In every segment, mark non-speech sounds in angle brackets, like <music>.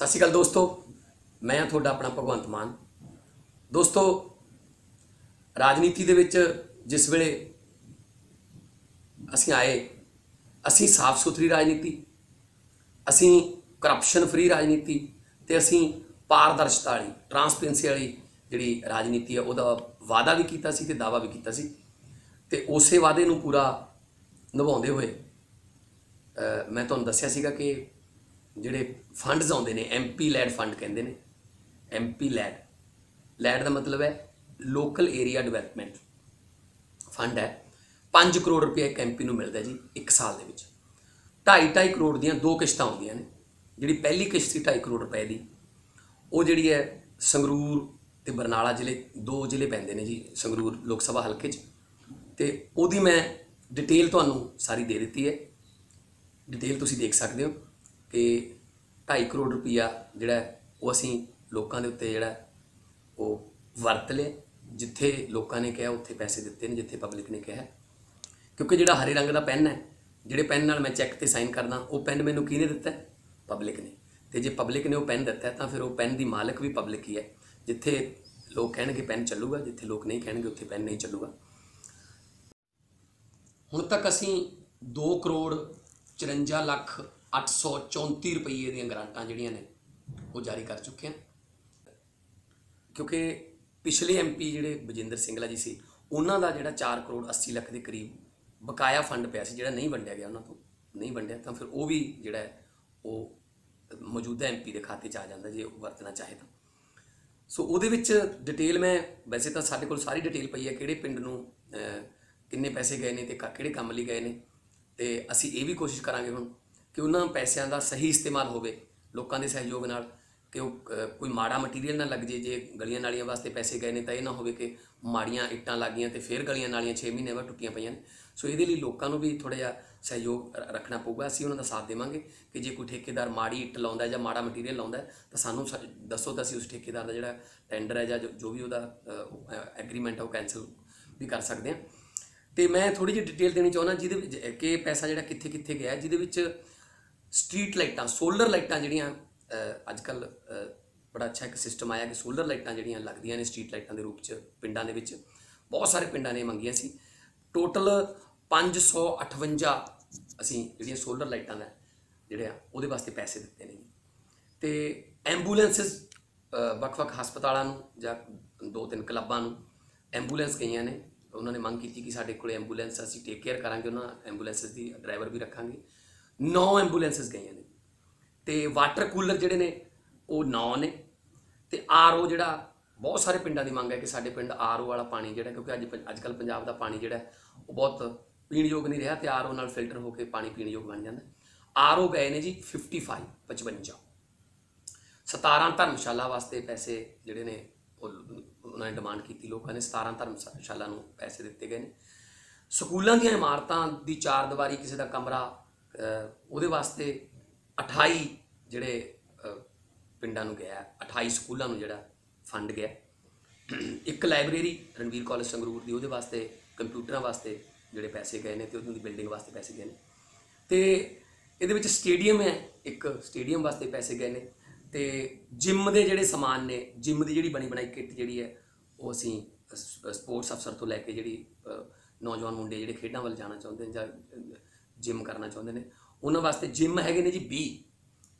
ਸਤਿ ਸ਼੍ਰੀ ਅਕਾਲ ਦੋਸਤੋ, ਮੈਂ ਤੁਹਾਡਾ ਆਪਣਾ ਭਗਵੰਤ ਮਾਨ। ਦੋਸਤੋ, ਰਾਜਨੀਤੀ ਦੇ ਵਿੱਚ ਜਿਸ ਵੇਲੇ ਅਸੀਂ ਆਏ, ਅਸੀਂ ਸਾਫ਼ ਸੁਥਰੀ ਰਾਜਨੀਤੀ, ਅਸੀਂ ਕਰਪਸ਼ਨ ਫਰੀ ਰਾਜਨੀਤੀ ਤੇ ਅਸੀਂ ਪਾਰਦਰਸ਼ਤਾ ਵਾਲੀ ਟਰਾਂਸਪੇਰੈਂਸੀ ਵਾਲੀ ਜਿਹੜੀ ਰਾਜਨੀਤੀ ਹੈ ਉਹਦਾ ਵਾਅਦਾ ਵੀ ਕੀਤਾ ਸੀ ਤੇ ਦਾਅਵਾ ਵੀ ਕੀਤਾ ਸੀ। ਤੇ ਉਸੇ ਵਾਅਦੇ ਨੂੰ ਪੂਰਾ ਨਿਭਾਉਂਦੇ ਹੋਏ ਮੈਂ ਤੁਹਾਨੂੰ ਦੱਸਿਆ ਸੀਗਾ ਕਿ ਜਿਹੜੇ ਫੰਡਸ ਆਉਂਦੇ ਨੇ ਐਮਪੀ ਲੈਡ ਫੰਡ ਕਹਿੰਦੇ ਨੇ। ਐਮਪੀ ਲੈਡ ਲੈਡ ਦਾ ਮਤਲਬ ਹੈ ਲੋਕਲ ਏਰੀਆ ਡਿਵੈਲਪਮੈਂਟ ਫੰਡ ਹੈ। 5 ਕਰੋੜ ਰੁਪਏ ਇੱਕ ਐਮਪੀ ਨੂੰ ਮਿਲਦਾ ਜੀ, ਇੱਕ ਸਾਲ ਦੇ ਵਿੱਚ। 2.5 ਕਰੋੜ ਦੀਆਂ ਦੋ ਕਿਸ਼ਤਾਂ ਆਉਂਦੀਆਂ ਨੇ। ਜਿਹੜੀ ਪਹਿਲੀ ਕਿਸ਼ਤ ਸੀ 2.5 ਕਰੋੜ ਰੁਪਏ ਦੀ, ਉਹ ਜਿਹੜੀ ਹੈ ਸੰਗਰੂਰ ਤੇ ਬਰਨਾਲਾ ਜ਼ਿਲ੍ਹੇ, ਦੋ ਜ਼ਿਲ੍ਹੇ ਪੈਂਦੇ ਨੇ ਜੀ, ਸੰਗਰੂਰ ਲੋਕ ਸਭਾ ਹਲਕੇ 'ਚ। ਤੇ ਉਹਦੀ ਮੈਂ ਡਿਟੇਲ ਤੁਹਾਨੂੰ ਸਾਰੀ ਦੇ ਦਿੱਤੀ ਹੈ। ਡਿਟੇਲ ਤੁਸੀਂ ਦੇਖ ਸਕਦੇ ਹੋ। ਕਿ 2.5 ਕਰੋੜ ਰੁਪਈਆ ਜਿਹੜਾ ਉਹ ਅਸੀਂ ਲੋਕਾਂ ਦੇ ਉੱਤੇ ਜਿਹੜਾ ਉਹ ਵਰਤ ਲਿਆ ਜਿੱਥੇ ਲੋਕਾਂ ਨੇ ਕਿਹਾ, ਉੱਥੇ ਪੈਸੇ ਦਿੱਤੇ ਨੇ, ਜਿੱਥੇ ਪਬਲਿਕ ਨੇ ਕਿਹਾ। ਕਿਉਂਕਿ ਜਿਹੜਾ ਹਰੇ ਰੰਗ ਦਾ ਪੈਨ ਹੈ, ਜਿਹੜੇ ਪੈਨ ਨਾਲ ਮੈਂ ਚੈੱਕ ਤੇ ਸਾਈਨ ਕਰਦਾ, ਉਹ ਪੈਨ ਮੈਨੂੰ ਕਿਹਨੇ ਦਿੱਤਾ? ਪਬਲਿਕ ਨੇ। ਤੇ ਜੇ ਪਬਲਿਕ ਨੇ ਉਹ ਪੈਨ ਦਿੱਤਾ, ਤਾਂ ਫਿਰ ਉਹ ਪੈਨ ਦੀ ਮਾਲਕ ਵੀ ਪਬਲਿਕ ਹੀ ਹੈ। ਜਿੱਥੇ ਲੋਕ ਕਹਿਣਗੇ ਪੈਨ ਚੱਲੂਗਾ, ਜਿੱਥੇ ਲੋਕ ਨਹੀਂ ਕਹਿਣਗੇ, ਉੱਥੇ ਪੈਨ ਨਹੀਂ ਚੱਲੂਗਾ। ਹੁਣ ਤੱਕ ਅਸੀਂ 2 ਕਰੋੜ 54 ਲੱਖ 834 ਰੁਪਏ ਦੀਆਂ ਗ੍ਰਾਂਟਾਂ ਜਿਹੜੀਆਂ ਨੇ, ਉਹ ਜਾਰੀ ਕਰ ਚੁੱਕੇ ਹਾਂ ਕਿਉਂਕਿ ਪਿਛਲੇ ਐਮਪੀ ਜਿਹੜੇ ਬਜਿੰਦਰ ਸਿੰਘਲਾ ਜੀ ਸੀ, ਉਹਨਾਂ ਦਾ ਜਿਹੜਾ 4 ਕਰੋੜ 80 ਲੱਖ ਦੇ ਕਰੀਬ ਬਕਾਇਆ ਫੰਡ ਪਿਆ ਸੀ, ਜਿਹੜਾ ਨਹੀਂ ਵੰਡਿਆ ਗਿਆ ਉਹਨਾਂ ਤੋਂ, ਨਹੀਂ ਵੰਡਿਆ, ਤਾਂ ਫਿਰ ਉਹ ਵੀ ਜਿਹੜਾ ਉਹ ਮੌਜੂਦਾ ਐਮਪੀ ਦੇ ਖਾਤੇ 'ਚ ਆ ਜਾਂਦਾ ਜੇ ਉਹ ਵਰਤਣਾ ਚਾਹੇ ਤਾਂ। ਸੋ ਉਹਦੇ ਵਿੱਚ ਡਿਟੇਲ ਮੈਂ ਵੈਸੇ ਤਾਂ ਸਾਡੇ ਕੋਲ ਸਾਰੀ ਡਿਟੇਲ ਪਈ ਹੈ, ਕਿਹੜੇ ਪਿੰਡ ਨੂੰ ਕਿੰਨੇ ਪੈਸੇ ਗਏ ਨੇ ਤੇ ਕ- ਕਿਹੜੇ ਕੰਮ ਲਈ ਗਏ ਨੇ, ਤੇ ਅਸੀਂ ਇਹ ਵੀ ਕੋਸ਼ਿਸ਼ ਕਰਾਂਗੇ ਹੁਣ ਕਿ ਉਹਨਾਂ ਪੈਸਿਆਂ ਦਾ ਸਹੀ ਇਸਤੇਮਾਲ ਹੋਵੇ, ਲੋਕਾਂ ਦੇ ਸਹਿਯੋਗ ਨਾਲ, ਕਿ ਉਹ ਕੋਈ ਮਾੜਾ ਮਟੀਰੀਅਲ ਨਾ ਲੱਗ ਜੇ ਜੇ ਗਲੀਆਂ ਨਾਲੀਆਂ ਵਾਸਤੇ ਪੈਸੇ ਗਏ ਨੇ ਤਾਂ ਇਹ ਨਾ ਹੋਵੇ ਕਿ ਮਾੜੀਆਂ ਇੱਟਾਂ ਲੱਗੀਆਂ ਤੇ ਫਿਰ ਗਲੀਆਂ ਨਾਲੀਆਂ 6 ਮਹੀਨੇ ਬਾਅਦ ਟੁੱਟੀਆਂ ਪਈਆਂ ਨੇ। ਸੋ ਇਹਦੇ ਲਈ ਲੋਕਾਂ ਨੂੰ ਵੀ ਥੋੜਾ ਜਿਹਾ ਸਹਿਯੋਗ ਰ- ਰੱਖਣਾ ਪਊਗਾ, ਅਸੀਂ ਉਹਨਾਂ ਦਾ ਸਾਥ ਦੇਵਾਂਗੇ ਕਿ ਜੇ ਕੋਈ ਠੇਕੇਦਾਰ ਮਾੜੀ ਇੱਟ ਲਾਉਂਦਾ ਜਾਂ ਮਾੜਾ ਮਟੀਰੀਅਲ ਲਾਉਂਦਾ ਤਾਂ ਸਾਨੂੰ ਸ- ਦੱਸੋ ਤਾਂ ਅਸੀਂ ਉਸ ਠੇਕੇਦਾਰ ਦਾ ਜਿਹੜਾ ਟੈਂਡਰ ਹੈ ਜਾਂ ਜੋ- ਵੀ ਉਹਦਾ ਐਗਰੀਮੈਂਟ ਹੈ ਉਹ ਕੈਨਸਲ ਵੀ ਕਰ ਸਕਦੇ ਹਾਂ। ਤੇ ਮੈਂ ਥੋੜੀ ਜਿਹੀ ਡਿਟੇਲ ਦੇਣੀ ਚਾਹੁੰਦਾ ਜਿਹਦੇ ਵਿੱਚ, ਕਿ ਪੈਸਾ ਜਿਹੜਾ ਕਿੱਥੇ ਕਿੱਥੇ ਗਿਆ, ਜਿਹਦੇ ਵਿੱਚ ਸਟਰੀਟ ਲਾਈਟਾਂ, ਸੋਲਰ ਲਾਈਟਾਂ ਜਿਹੜੀਆਂ ਅੱਜ ਕੱਲ ਬੜਾ ਅੱਛਾ ਇੱਕ ਸਿਸਟਮ ਆਇਆ ਕਿ ਸੋਲਰ ਲਾਈਟਾਂ ਜਿਹੜੀਆਂ ਲੱਗਦੀਆਂ ਨੇ ਸਟਰੀਟ ਲਾਈਟਾਂ ਦੇ ਰੂਪ 'ਚ ਪਿੰਡਾਂ ਦੇ ਵਿੱਚ, ਬਹੁਤ ਸਾਰੇ ਪਿੰਡਾਂ ਨੇ ਮੰਗੀਆਂ ਸੀ। ਟੋਟਲ 558 ਅਸੀਂ ਜਿਹੜੀਆਂ ਸੋਲਰ ਲਾਈਟਾਂ ਦਾ ਜਿਹੜੇ ਆ, ਉਹਦੇ ਵਾਸਤੇ ਪੈਸੇ ਦਿੱਤੇ ਨੇ ਜੀ। ਤੇ ਐਂਬੂਲੈਂਸਸ ਵੱਖ-ਵੱਖ ਹਸਪਤਾਲਾਂ ਨੂੰ ਜਾਂ ਦੋ ਤਿੰਨ ਕਲੱਬਾਂ ਨੂੰ ਐਂਬੂਲੈਂਸ ਗਈਆਂ ਨੇ। ਉਹਨਾਂ ਨੇ ਮੰਗ ਕੀਤੀ ਕਿ ਸਾਡੇ ਕੋਲੇ ਐਂਬੂਲੈਂਸ ਅਸੀਂ ਟੇਕ ਕੇਅਰ ਕਰਾਂਗੇ, ਉਹਨਾਂ ਐਂਬੂਲੈਂਸਸ ਦੀ ਡਰਾਈਵਰ ਵੀ ਰੱਖਾਂਗੇ। 9 ਐਂਬੂਲੈਂਸਸ ਗਈਆਂ ਨੇ। ਤੇ ਵਾਟਰ ਕੂਲਰ ਜਿਹੜੇ ਨੇ, ਉਹ 9 ਨੇ। ਤੇ ਆਰਓ ਜਿਹੜਾ, ਬਹੁਤ ਸਾਰੇ ਪਿੰਡਾਂ ਦੀ ਮੰਗ ਹੈ ਕਿ ਸਾਡੇ ਪਿੰਡ ਆਰਓ ਵਾਲਾ ਪਾਣੀ ਜਿਹੜਾ, ਕਿਉਂਕਿ ਅੱਜ ਅੱਜ ਕੱਲ ਪੰਜਾਬ ਦਾ ਪਾਣੀ ਜਿਹੜਾ ਉਹ ਬਹੁਤ ਪੀਣ ਯੋਗ ਨਹੀਂ ਰਿਹਾ ਤੇ ਆਰਓ ਨਾਲ ਫਿਲਟਰ ਹੋ ਕੇ ਪਾਣੀ ਪੀਣ ਯੋਗ ਬਣ ਜਾਂਦਾ। ਆਰਓ ਗਏ ਨੇ ਜੀ 55 55 17 ਧਰਮਸ਼ਾਲਾ ਵਾਸਤੇ ਪੈਸੇ ਜਿਹੜੇ ਨੇ, ਉਹ ਉਹਨਾਂ ਨੇ ਡਿਮਾਂਡ ਕੀਤੀ, ਲੋਕਾਂ ਨੇ 17 ਧਰਮਸ਼ਾਲਾ ਨੂੰ ਪੈਸੇ ਦਿੱਤੇ ਗਏ ਨੇ। ਸਕੂਲਾਂ ਦੀਆਂ ਇਮਾਰਤਾਂ ਦੀ ਚਾਰ ਦੀਵਾਰੀ ਕਿਸੇ ਦਾ ਕਮਰਾ ਉਹਦੇ ਵਾਸਤੇ 28 ਜਿਹੜੇ ਪਿੰਡਾਂ ਨੂੰ ਗਿਆ 28 ਸਕੂਲਾਂ ਨੂੰ ਜਿਹੜਾ ਫੰਡ ਗਿਆ। ਇੱਕ ਲਾਇਬ੍ਰੇਰੀ ਰਣਵੀਰ ਕਾਲਜ ਸੰਗਰੂਰ ਦੀ, ਉਹਦੇ ਵਾਸਤੇ ਕੰਪਿਊਟਰਾਂ ਵਾਸਤੇ ਜਿਹੜੇ ਪੈਸੇ ਗਏ ਨੇ ਤੇ ਦੀ ਬਿਲਡਿੰਗ ਵਾਸਤੇ ਪੈਸੇ ਗਏ ਨੇ। ਤੇ ਇਹਦੇ ਵਿੱਚ ਸਟੇਡੀਅਮ ਹੈ, ਇੱਕ ਸਟੇਡੀਅਮ ਵਾਸਤੇ ਪੈਸੇ ਗਏ ਨੇ। ਤੇ ਜਿਮ ਦੇ ਜਿਹੜੇ ਸਮਾਨ ਨੇ ਜਿਮ ਦੀ ਜਿਹੜੀ ਬਣੀ ਬਣਾਈ ਕਿੱਟ ਜਿਹੜੀ ਹੈ, ਉਹ ਅਸੀਂ ਸਪੋਰਟਸ ਅਫਸਰ ਤੋਂ ਲੈ ਕੇ ਜਿਹੜੀ ਨੌਜਵਾਨ ਮੁੰਡੇ ਜਿਹੜੇ ਖੇਡਾਂ ਵੱਲ ਜਾਣਾ ਚਾਹੁੰਦੇ ਨੇ ਜਾਂ ਜਿਮ ਕਰਨਾ ਚਾਹੁੰਦੇ ਨੇ। ਉਹਨਾਂ ਵਾਸਤੇ ਜਿਮ ਹੈਗੇ ਨੇ ਜੀ 20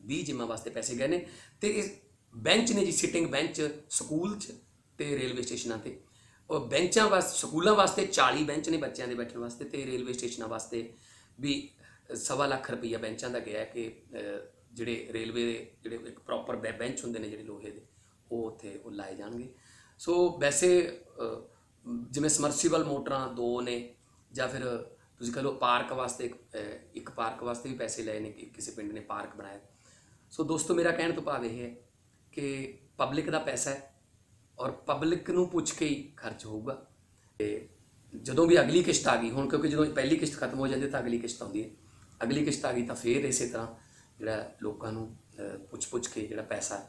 20 ਜਿਮਾਂ ਵਾਸਤੇ ਪੈਸੇ ਗਏ ਨੇ। ਤੇ ਇਸ ਬੈਂਚ ਨੇ ਜੀ ਸਿਟਿੰਗ ਬੈਂਚ ਸਕੂਲ 'ਚ ਤੇ ਰੇਲਵੇ ਸਟੇਸ਼ਨਾਂ ਤੇ। ਉਹ ਬੈਂਚਾਂ ਵਾਸਤੇ ਸਕੂਲਾਂ ਵਾਸਤੇ 40 ਬੈਂਚ ਨੇ ਬੱਚਿਆਂ ਦੇ ਬੈਠਣ ਵਾਸਤੇ ਤੇ ਰੇਲਵੇ ਸਟੇਸ਼ਨਾਂ ਵਾਸਤੇ ਵੀ ਸਵਾ ਲੱਖ ਰੁਪਈਆ ਬੈਂਚਾਂ ਦਾ ਗਿਆ ਕਿ ਜਿਹੜੇ ਰੇਲਵੇ ਦੇ ਜਿਹੜੇ ਇੱਕ ਪ੍ਰੋਪਰ ਬੈਂਚ ਹੁੰਦੇ ਨੇ ਜਿਹੜੇ ਲੋਹੇ ਦੇ, ਉਹ ਉੱਥੇ ਉਹ ਲਾਏ ਜਾਣਗੇ। ਸੋ ਵੈਸੇ ਜਿਵੇਂ ਸਮਰਸੀਬਲ ਮੋਟਰਾਂ ਦੋ ਨੇ ਜਾਂ ਫਿਰ ਤੁਸੀਂ ਕਹ ਲਓ ਪਾਰਕ ਵਾਸਤੇ ਇੱਕ, ਪਾਰਕ ਵਾਸਤੇ ਵੀ ਪੈਸੇ ਲਏ ਨੇ ਕਿਸੇ ਪਿੰਡ ਨੇ ਪਾਰਕ ਬਣਾਇਆ। ਸੋ ਦੋਸਤੋ ਮੇਰਾ ਕਹਿਣ ਤੋਂ ਭਾਵ ਇਹ ਹੈ ਕਿ ਪਬਲਿਕ ਦਾ ਪੈਸਾ ਹੈ ਔਰ ਪਬਲਿਕ ਨੂੰ ਪੁੱਛ ਕੇ ਹੀ ਖਰਚ ਹੋਊਗਾ। ਤੇ ਜਦੋਂ ਵੀ ਅਗਲੀ ਕਿਸ਼ਤ ਆ ਗਈ ਹੁਣ ਕਿਉਂਕਿ ਜਦੋਂ ਪਹਿਲੀ ਕਿਸ਼ਤ ਖਤਮ ਹੋ ਜਾਂਦੀ ਹੈ ਤਾਂ ਅਗਲੀ ਕਿਸ਼ਤ ਆਉਂਦੀ ਹੈ। ਅਗਲੀ ਕਿਸ਼ਤ ਆ ਗਈ ਤਾਂ ਫੇਰ ਇਸੇ ਤਰ੍ਹਾਂ ਜਿਹੜਾ ਲੋਕਾਂ ਨੂੰ ਪੁੱਛ-ਪੁੱਛ ਕੇ ਜਿਹੜਾ ਪੈਸਾ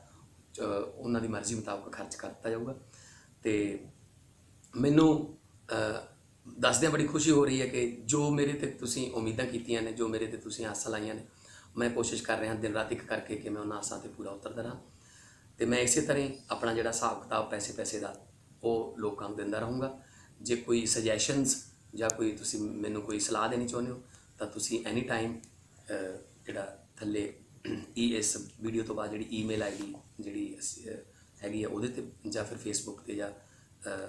ਉਹਨਾਂ ਦੀ ਮਰਜ਼ੀ ਮੁਤਾਬਕ ਖਰਚ ਕਰਤਾ ਜਾਊਗਾ। ਤੇ ਮੈਨੂੰ ਦੱਸਦਿਆਂ ਬੜੀ ਖੁਸ਼ੀ ਹੋ ਰਹੀ ਹੈ ਕਿ ਜੋ ਮੇਰੇ ਤੇ ਤੁਸੀਂ ਉਮੀਦਾਂ ਕੀਤੀਆਂ ਨੇ ਜੋ ਮੇਰੇ ਤੇ ਤੁਸੀਂ ਆਸਾਂ ਲਾਈਆਂ ਨੇ ਮੈਂ ਕੋਸ਼ਿਸ਼ ਕਰ ਰਿਹਾ ਦਿਨ ਰਾਤ ਇੱਕ ਕਰਕੇ ਕਿ ਮੈਂ ਉਹਨਾਂ ਆਸਾਂ ਤੇ ਪੂਰਾ ਉਤਰਦਾ ਰਹਾਂ ਤੇ ਮੈਂ ਇਸੇ ਤਰ੍ਹਾਂ ਹੀ ਆਪਣਾ ਜਿਹੜਾ ਹਿਸਾਬ ਕਿਤਾਬ ਪੈਸੇ ਪੈਸੇ ਦਾ ਉਹ ਲੋਕਾਂ ਨੂੰ ਦਿੰਦਾ ਰਹੂੰਗਾ। ਜੇ ਕੋਈ ਸੁਜੈਸ਼ਨਸ ਜਾਂ ਕੋਈ ਤੁਸੀਂ ਮੈਨੂੰ ਕੋਈ ਸਲਾਹ ਦੇਣੀ ਚਾਹੁੰਦੇ ਹੋ ਤਾਂ ਤੁਸੀਂ ਐਨੀ ਟਾਈਮ ਜਿਹੜਾ ਥੱਲੇ <clears throat> ਈ ਇਸ ਵੀਡੀਓ ਤੋਂ ਬਾਅਦ ਜਿਹੜੀ ਈਮੇਲ ਆਈਡੀ ਜਿਹੜੀ ਹੈਗੀ ਹੈ ਉਹਦੇ ਤੇ ਜਾਂ ਫਿਰ ਫੇਸਬੁੱਕ ਤੇ ਜਾਂ ਅਹ,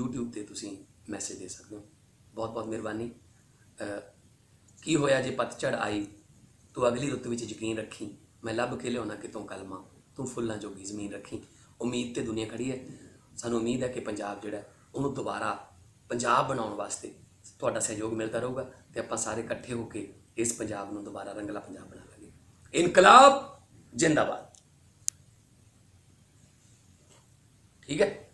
YouTube ਤੇ ਤੁਸੀਂ ਮੈਸੇਜ ਦੇ ਸਕਦੇ ਹੋ ਬਹੁਤ ਬਹੁਤ ਮਿਹਰਬਾਨੀ ਕੀ ਹੋਇਆ ਜੇ ਪਤਝੜ ਆਈ ਤੂੰ ਅਗਲੀ ਰੁੱਤ ਵਿੱਚ ਯਕੀਨ ਰੱਖੀ ਮੈਂ ਲੱਭ ਕੇ ਲਿਆਉਣਾ ਕਿਤੋਂ ਕਲਮਾ ਤੂੰ ਫੁੱਲਾਂ ਜੋਗੀ ਜ਼ਮੀਨ ਰੱਖੀ ਉਮੀਦ ਤੇ ਦੁਨੀਆ ਖੜੀ ਹੈ ਸਾਨੂੰ ਉਮੀਦ ਹੈ ਕਿ ਪੰਜਾਬ ਜਿਹੜਾ ਉਹਨੂੰ ਦੁਬਾਰਾ ਪੰਜਾਬ ਬਣਾਉਣ ਵਾਸਤੇ ਤੁਹਾਡਾ ਸਹਿਯੋਗ ਮਿਲਦਾ ਰਹੂਗਾ ਤੇ ਆਪਾਂ ਸਾਰੇ ਇਕੱਠੇ ਹੋ ਕੇ ਇਸ ਪੰਜਾਬ ਨੂੰ ਦੁਬਾਰਾ ਰੰਗਲਾ ਪੰਜਾਬ ਬਣਾ ਲਾਂਗੇ ਇਨਕਲਾਬ ਜਿੰਦਾਬਾਦ ਠੀਕ ਹੈ